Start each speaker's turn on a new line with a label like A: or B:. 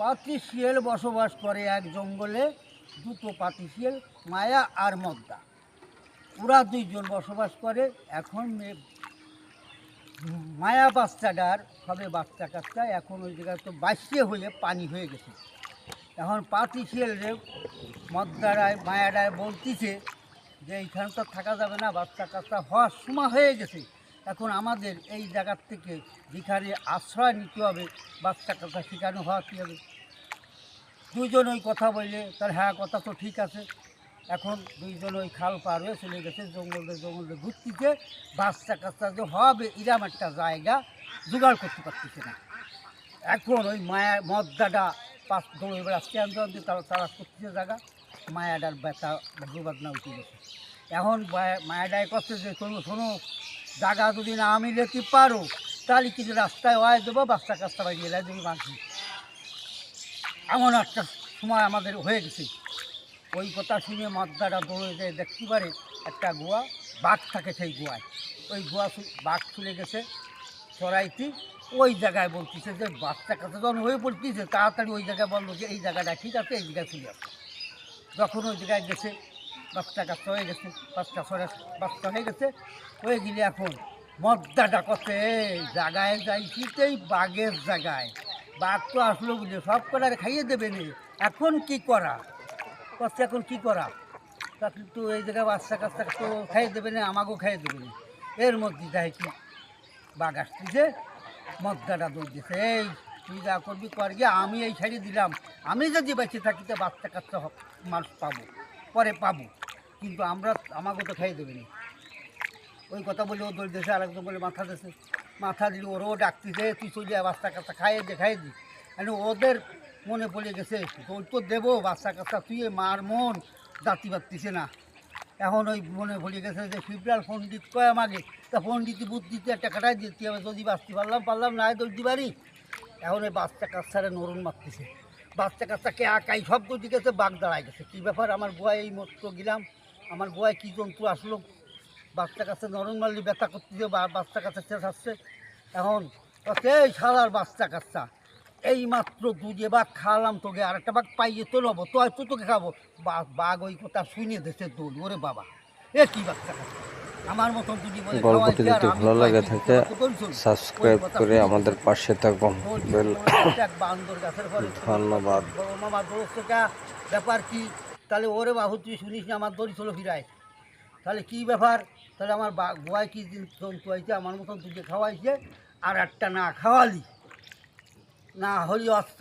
A: পাতি শিয়াল বসবাস করে এক জঙ্গলে, দুটো পাতি শিয়াল, মায়া আর মদ্দা। ওরা দুইজন বসবাস করে, এখন মায়া বাচ্চাটার সবে বাচ্চা কাচ্চা, এখন ওই জায়গায় তো বাসিয়ে হয়ে পানি হয়ে গেছে। এখন পাতি শিয়ালরে মদ্দারায় মায়াডায় বলতিছে যে এইখানে তো থাকা যাবে না, বাচ্চা কাচ্চা হওয়ার সময় হয়ে গেছে। এখন আমাদের এই জায়গার থেকে যেখানে আশ্রয় নিতে হবে, বাচ্চা কাচ্চা সেখানে হওয়াতে হবে? দুইজন ওই কথা বললে তার হ্যাঁ কথা তো ঠিক আছে। এখন দুইজন ওই খাল পার হয়ে চলে গেছে, জঙ্গলে জঙ্গলে ঘুরতিছে। বাচ্চা কাচ্চা যে হবে, এরম একটা জায়গা জোগাড় করতে পারতেছে না। এখন ওই মায়া মদ্দাটা পাঁচ দৌড়ে বেড়াচ্ছে আনতে তারা তারা করতেছে জায়গা। মায়াডার ব্যথা দুর্ঘটনা উঠে গেছে। এখন মায়াডায় করছে যে শোনো শোনো জায়গা যদি না আমি লেতে পারো, তাহলে কিছু রাস্তায় ওয়াই দেবো, বাচ্চা কাচ্চা বাড়িয়ে এলাই দেবো বাঁচি এমন একটা সময় আমাদের হয়ে গেছে। ওই কথা শুনে মদ্দাটা দৌড়ে যায় দেখতে পারে একটা গোয়া বাঘ থাকে সেই গোয়ায় ওই গোয়া বাঘ চলে গেছে চড়াইতে। ওই জায়গায় বলতেছে যে বাচ্চা কাছে যখন হয়ে পড়তেছে, তাড়াতাড়ি ওই জায়গায় বলল যে এই জায়গাটা ঠিক আছে এই জায়গায় চলে আসে। যখন ওই জায়গায় গেছে বাচ্চা কাচ্চা হয়ে গেছে বাচ্চা সরে বাচ্চা হয়ে গেছে। হয়ে গেলে এখন মদ্দাটা করতে এই জায়গায় যাইছিতেই বাঘের জায়গায়। বাঘ তো আসলো বুঝলে সব কটার খাইয়ে দেবে নি। এখন কি করা? কষ্ট এখন কি করা? তাকে তো এই জায়গায় বাচ্চা কাচ্চা তো খাইয়ে দেবে না, আমাকেও খাইয়ে দেবে না। এর মধ্যে যাই কি? বাঘ আসতেছে, মদ্দাটা দৌড় দিছে। এই, তুই যা করবি, কর গিয়ে আমি এই ছাড়িয়ে দিলাম। আমি যদি বেঁচে থাকি তো বাচ্চা কাচ্চা মানুষ পাবো, পরে পাবো। কিন্তু আমরা আমাকে তো খাইয়ে দেবে না ওই কথা বলে ও দৌড় দিয়েছে, আরেকজন বলে মাথা দিয়েছে। মাথা দিলে ওরও ডাকতেছে, তুই চলে যা বাচ্চা কাচ্চা খাইয়ে দে, খাইয়ে দি। মানে ওদের মনে পড়ে গেছে, তোর তো দেবো, বাচ্চা কাচ্চা, তুই মার মন, জাতি পারতিছে না। এখন ওই মনে পড়ে গেছে যে, ফিবরাল পণ্ডিত কয় আমাকে, তা পণ্ডিত বুদ্ধিতে একটা কাটাই দিতে হবে যদি বাঁচতে পারলাম পারলাম না দৌড়তে পারি এখন ওই বাচ্চা কাচ্চারা নরুন মারতেছে। বাচ্চা কাচ্চাকে আকাই সব দিকে গেছে বাঘ দাঁড়ায় গেছে। কী ব্যাপার? আমার গোয়ায় এই মতো গেলাম। আমার গোয়ায় কী জন্তু আসলো? বাচ্চা কাছে নরম মারলি ব্যথা করতেছে বা বাচ্চা কাছে শেষ আসছে। এখন এই সারার বাচ্চা কাচ্চা এই মাত্র দুধে বাঘ খাওয়ালাম তোকে আর একটা বাঘ পাইয়ে তো নেব তো হয়তো তোকে খাব। বাঘ বাঘ ওই কথা শুনে দেশে দৌড় ওরে বাবা। এ কি বাচ্চা কাচ্চা? আমার মতন যদি বলে
B: গল্পটি যদি ভালো লাগে থাকে। সাবস্ক্রাইব করে আমাদের পাশে থাকুন
A: ঘরে
B: ধন্যবাদ।
A: ব্যাপার কি? তাহলে ওরে বাহু তুই শুনিস না, আমার দড়ি চলো ফিরায়। তাহলে কি ব্যাপার? তাহলে আমার বা গোয়ায় কী দিন জন্তু হয়েছে আমার মতন তুই খাওয়াইছে, আর একটা না খাওয়ালি। না হলি